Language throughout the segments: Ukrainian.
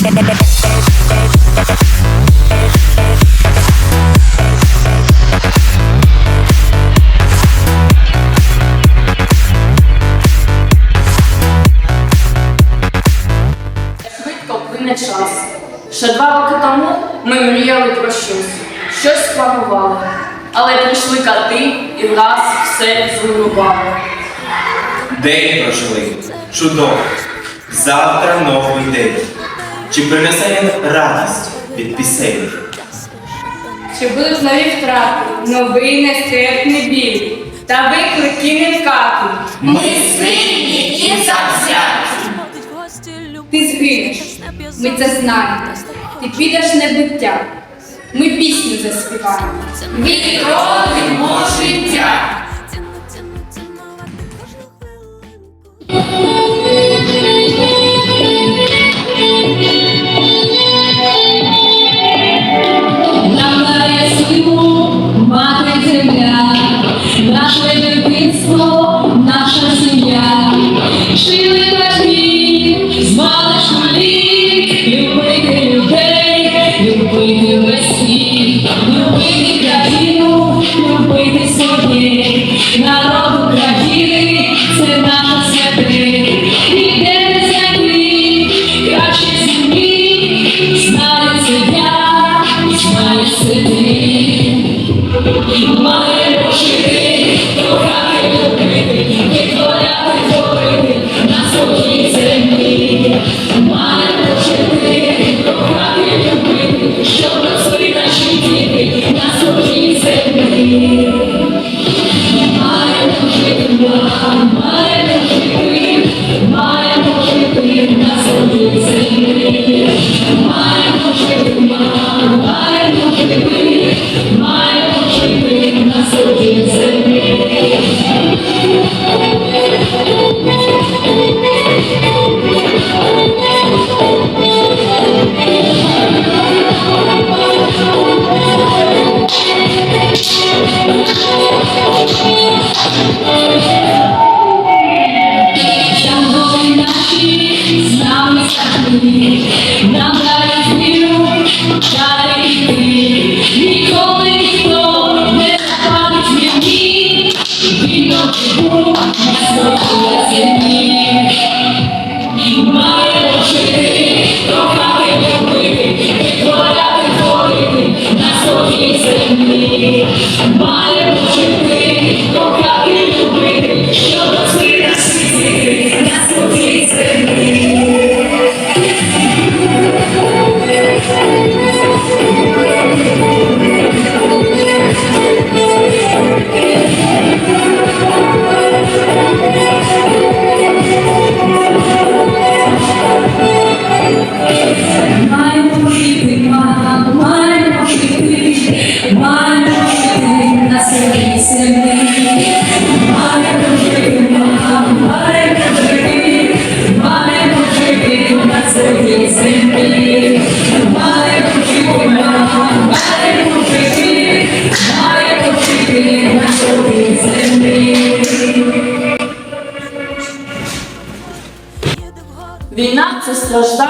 Швидко плине час. Ще два роки тому ми мріяли про щось, щось планували. Але прийшли кати і враз все зруйнували. День прожили. Чудово. Завтра новий. Чи принесе він радість від пісень? Чи будуть нові втрати, новий нестерпний біль та виклики невкати. Ми сильні і завзяті. Ти згинеш, ми це знаємо. Ти підеш небуття. Ми пісню заспіваємо. Відродимо життя. Любити своє, народ України, це наша святи, іде не землі, краще землі, знає це я, знаєш це ти.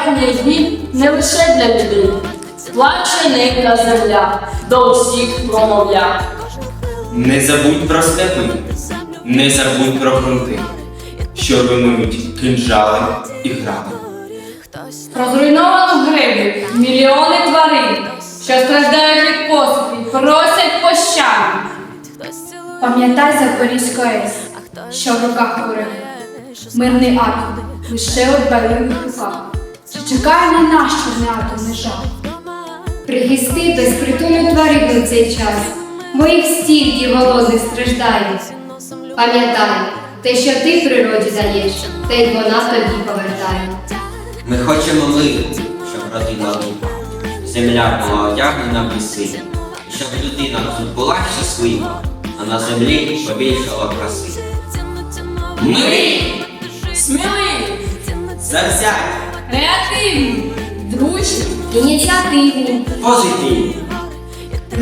Це страждання не лише для людей. Плаче ненька земля, до усіх промовля. Не забудь про степи, не забудь про грунти, що руйнують кинжали і гради. Про зруйновану гриву мільйони тварин, що страждають від посухів, просять пощади. Пам'ятай Запорізьку АЕС, що в руках ворога. Мирний атом, лише у байливих руках. Чекає на наш чорний атомний жах? Прихисти безпритульну тварину в цей час, бо їх стільки голодних страждає. Пам'ятай, те, що ти природі даєш, те й вона тобі повертає. Ми хочемо миру, щоб родина лука, земля була одягнена в ліси, і щоб людина тут була щаслива, а на землі побільшала краси. Ми сміливі, Завзяті, Креативні, дружні, Ініціативні, Позитивні!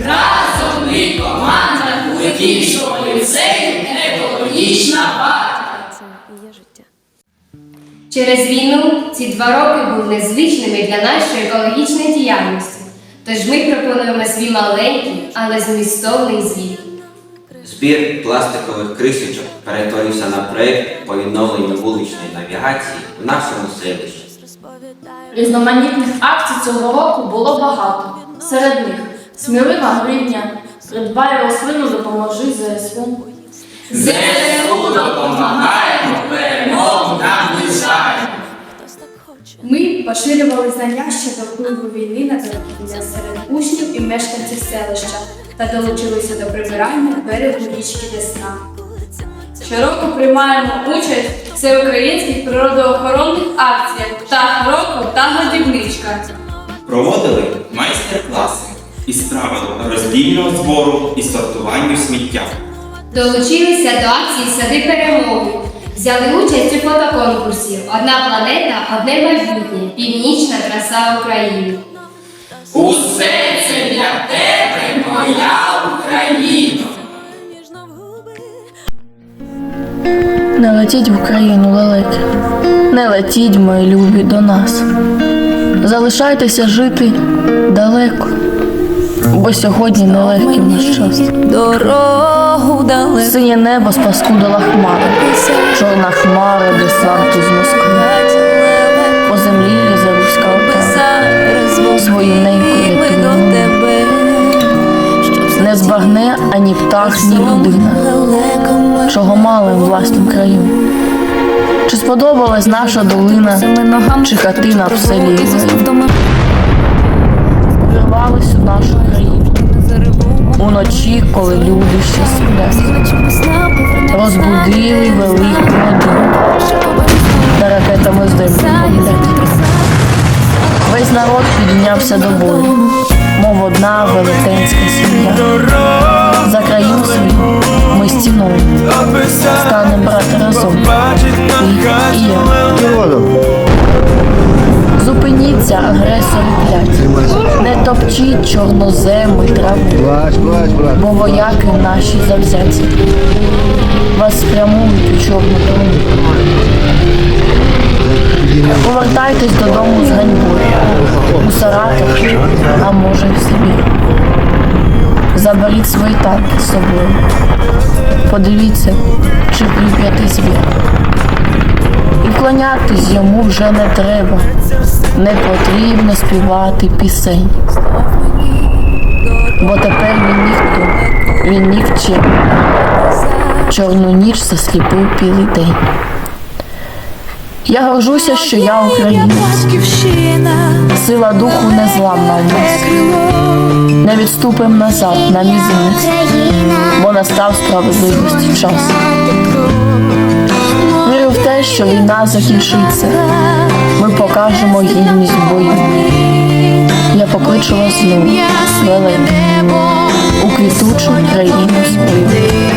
разом ми команда, у якій ліцею екологічна життя. Через війну ці два роки були незвичними для нашої екологічної діяльності. Тож ми пропонуємо свій маленький, але змістовний звіт. Збір пластикових крисочок перетворився на проєкт по відновленню вуличної навігації в нашому селищі. Різноманітних акцій цього року було багато. Серед них смілива гривня, придбай рослину, допоможи ЗСУ. ЗСУ допомагаємо, перемогу наближаємо. Ми поширювали знання щодо впливу війни на довкілля серед учнів і мешканців селища та долучилися до прибирання берегу річки Десна. Щороку приймаємо участь в всеукраїнських природоохоронних акціях «Птах року» та «Годівничка». Проводили майстер-класи із правил роздільного збору і сортуванню сміття. Долучилися до акції Сади перемоги. Взяли участь у фотоконкурсі Одна планета, одне майбутнє. Північна краса України. Усе це для тебе, моя Україна. Не летіть в Україну лелеки, не летіть, мої любі, до нас. Залишайтеся жити далеко, бо сьогодні нелегкий наш час. Дорогу дали Синє небо спаскудила хмара, чорна хмара десанту з Москви. По землі лізе руська свою рятує. Не збагне ані птах, ні людина, чого мали в власнім краю. Чи сподобалась наша долина, чи хатина в селі? Вирвались у нашу країну уночі, коли люди ще сплять. Розбудили велику родину, та ракетами з землі. Весь народ піднявся до бою, разом. І я. Зупиніться, агресори клять. Не топчіть плач, брат. бо вояки наші завзяті. Вас спрямують у чорну труну. Повертайтесь додому з ганьбою. У Саратов, а може в Сибір. Заберіть свої танки з собою. Подивіться, чи прип'ятий звір. І вклонятись йому вже не треба. Не потрібно співати пісень. Бо тепер він ніхто, він нікчем. Чорну ніч засліпив білий день. Я горжуся, що я українець. Сила духу незламна в нас. Не відступим назад на мізинець, бо настав справедливості час. Вірю в те, що війна закінчиться. Ми покажемо гідність бою. Я покличу вас знову, велике, у квітучу країну свою.